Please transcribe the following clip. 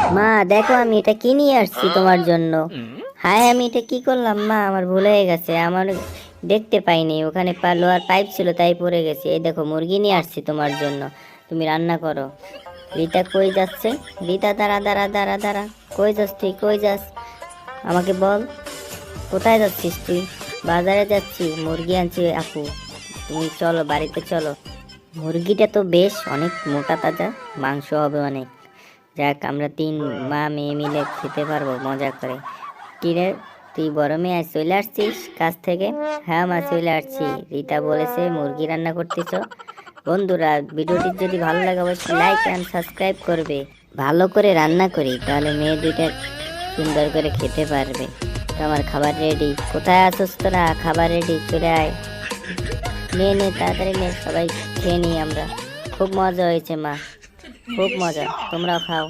মা, দেখো আমি এটা কি নিয়ে আসছি তোমার জন্য। হায়, আমি এটা কি করলাম? মা, আমার ভুল হয়ে গেছে। আমার দেখতে পাইনি। ওখানে লোহার পাইপ ছিল, তাই পড়ে গেছে। এই দেখো, মুরগি নিয়ে আসছি তোমার জন্য। তুমি রান্না করো। রিতা কই যাচ্ছে? রিতা, দাঁড়া দাঁড়া দাঁড়া দাঁড়া। কই যাস তুই? কই যাস? আমাকে বল। কোথায় যাচ্ছিস তুই? বাজারে যাচ্ছি। মুরগি আনছি আপু। তুমি চলো, বাড়িতে চলো। মুরগিটা তো বেশ অনেক মোটা, তাজা। মাংস হবে অনেক। যাক, আমরা তিন মা মেয়ে মিলে খেতে পারব, মজা করে। কিরে তুই বড় মেয়ে, আজ চলে আসছিস কাজ থেকে? হ্যাঁ মা, চলে আসছি। রিতা বলেছে, মুরগি রান্না করতেছ? বন্ধুরা, ভিডিওটি যদি ভালো লাগে, অবশ্যই লাইক অ্যান্ড সাবস্ক্রাইব করবে। ভালো করে রান্না করি, তাহলে মেয়ে দুইটা সুন্দর করে খেতে পারবে। তো আমার খাবার রেডি কোথায় আসোস তোরা? খাবার রেডি চলে আয়। নে নে, তাড়াতাড়ি নে, সবাই খেয়ে নিই আমরা। খুব মজা হয়েছে মা। খুব মজা। তোমরাও খাও।